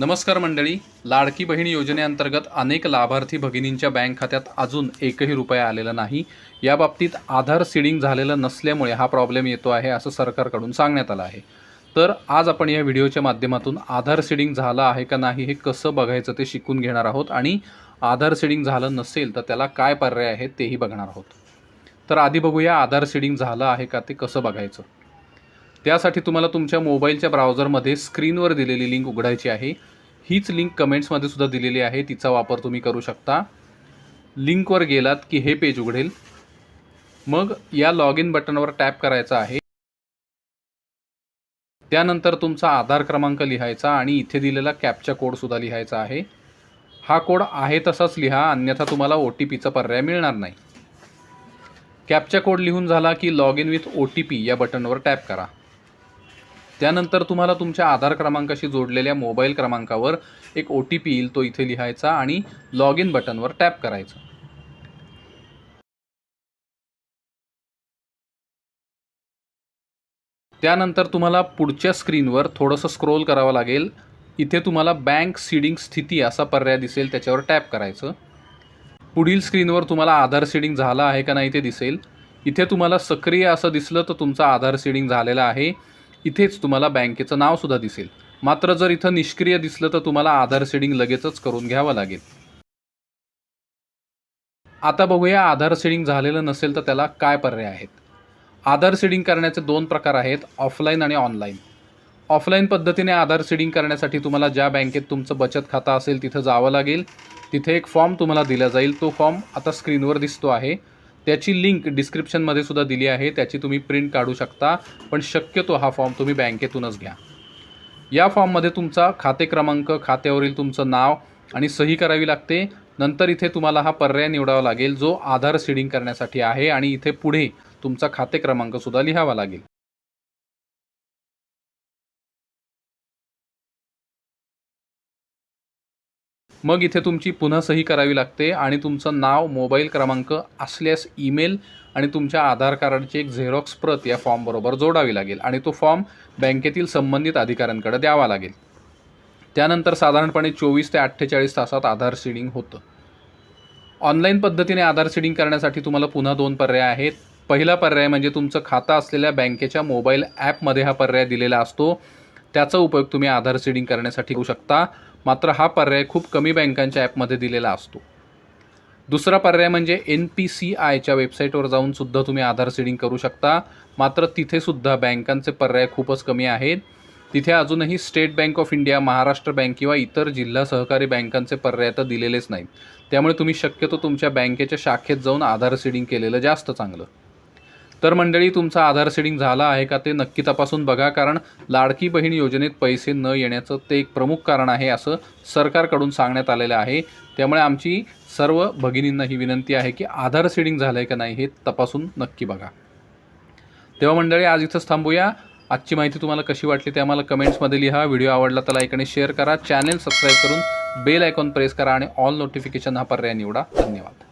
नमस्कार मंडळी. लाडकी बहीण योजनेअंतर्गत अनेक लाभार्थी भगिनींच्या बँक खात्यात अजून एकही रुपया आलेला नाही. या बाबतीत आधार सीडिंग झालेलं नसल्यामुळे हा प्रॉब्लेम येतो आहे असं सरकारकडून सांगण्यात आलं आहे. तर आज आपण या व्हिडिओच्या माध्यमातून आधार सीडिंग झालं आहे का नाही हे कसं बघायचं ते शिकून घेणार आहोत आणि आधार सीडिंग झालं नसेल तर त्याला काय पर्याय आहेत तेही बघणार आहोत. तर आधी बघूया आधार सीडिंग झालं आहे का ते कसं बघायचं. त्यासाठी तुम्हाला तुमच्या मोबाईलच्या ब्राउझरमध्ये स्क्रीनवर दिलेली लिंक उघडायची आहे. हीच लिंक कमेंट्समध्ये सुद्धा दिलेली आहे. तिचा वापर तुम्ही करू शकता. लिंकवर गेलात की हे पेज उघडेल. मग या लॉग इन बटनवर टॅप करायचा आहे. त्यानंतर तुमचा आधार क्रमांक लिहायचा आणि इथे दिलेला कॅपचा कोडसुद्धा लिहायचा आहे. हा कोड आहे तसाच लिहा अन्यथा तुम्हाला ओ टी पीचा पर्याय मिळणार नाही. कॅपचा कोड लिहून झाला की log in with O T P या बटनवर टॅप करा. त्यानंतर तुम्हाला तुमच्या आधार क्रमांकाशी जोडलेल्या मोबाईल क्रमांकावर एक ओ टी पी येईल तो इथे लिहायचा आणि लॉग इन बटनवर टॅप करायचं. त्यानंतर तुम्हाला पुढच्या स्क्रीनवर थोडंसं स्क्रोल करावं लागेल. इथे तुम्हाला बँक सीडिंग स्थिती असा पर्याय दिसेल त्याच्यावर टॅप करायचं. पुढील स्क्रीनवर तुम्हाला आधार सीडिंग झाला आहे का नाही ते दिसेल. इथे तुम्हाला सक्रिय असं दिसलं तर तुमचा आधार सीडिंग झालेला आहे. इथेच तुम्हाला बँकेचं नावसुद्धा दिसेल. मात्र जर इथं निष्क्रिय दिसलं तर तुम्हाला आधार सेडिंग लगेचच करून घ्यावं लागेल. आता बघूया आधार सीडिंग झालेलं नसेल तर त्याला काय पर्याय आहेत. आधार सीडिंग करण्याचे दोन प्रकार आहेत ऑफलाईन आणि ऑनलाईन. ऑफलाईन पद्धतीने आधार सीडिंग करण्यासाठी तुम्हाला ज्या बँकेत तुमचं बचत खातं असेल तिथं जावं लागेल. तिथे एक फॉर्म तुम्हाला दिला जाईल. तो फॉर्म आता स्क्रीनवर दिसतो आहे. त्याची लिंक डिस्क्रिप्शनमध्ये सुद्धा दिली आहे. त्याची तुम्ही प्रिंट काढू शकता. पण शक्यतो हा फॉर्म तुम्ही बँकेतूनच घ्या. या फॉर्ममध्ये तुमचा खाते क्रमांक खात्यावरील तुमचं नाव आणि सही करावी लागते. नंतर इथे तुम्हाला हा पर्याय निवडावा लागेल जो आधार सीडिंग करण्यासाठी आहे आणि इथे पुढे तुमचा खाते क्रमांकसुद्धा लिहावा लागेल. मग इथे तुमची पुन्हा सही करावी लागते आणि तुमचं नाव मोबाईल क्रमांक असल्यास ईमेल आणि तुमच्या आधार कार्डची एक झेरॉक्स प्रत या फॉर्मबरोबर जोडावी लागेल आणि तो फॉर्म बँकेतील संबंधित अधिकाऱ्यांकडे द्यावा लागेल. त्यानंतर साधारणपणे चोवीस ते अठ्ठेचाळीस तासात आधार सीडिंग होतं. ऑनलाईन पद्धतीने आधार सीडिंग करण्यासाठी तुम्हाला पुन्हा दोन पर्याय आहेत. पहिला पर्याय म्हणजे तुमचं खातं असलेल्या बँकेच्या मोबाईल ॲपमध्ये हा पर्याय दिलेला असतो. त्याचा उपयोग तुम्ही आधार सीडिंग करण्यासाठी करू शकता. मात्र हा पर्याय खूप कमी बँकांच्या ॲपमध्ये दिलेला असतो. दुसरा पर्याय म्हणजे एन पी सी आयच्या वेबसाईटवर जाऊन सुद्धा तुम्ही आधार सीडिंग करू शकता. मात्र तिथेसुद्धा बँकांचे पर्याय खूपच कमी आहेत. तिथे अजूनही State Bank of India Maharashtra bank किंवा इतर जिल्हा सहकारी बँकांचे पर्याय तर दिलेलेच नाहीत. त्यामुळे तुम्ही शक्यतो तुमच्या बँकेच्या शाखेत जाऊन आधार सीडिंग केलेलं जास्त चांगलं. तर मंडळी तुमचा आधार सेडिंग झाला आहे का ते नक्की तपासून बघा कारण लाडकी बहीण योजनेत पैसे न येण्याचं ते एक प्रमुख कारण आहे असं सरकारकडून सांगण्यात आलेलं आहे. त्यामुळे आमची सर्व भगिनींना ही विनंती आहे की आधार सेडिंग झालं आहे का नाही हे तपासून नक्की बघा. तेव्हा मंडळी आज इथंच थांबूया. आजची माहिती तुम्हाला कशी वाटली ते आम्हाला कमेंट्समध्ये लिहा. व्हिडिओ आवडला तर लाईक आणि शेअर करा. चॅनेल सबस्क्राईब करून बेल आयकॉन प्रेस करा आणि ऑल नोटिफिकेशन हा पर्याय निवडा. धन्यवाद.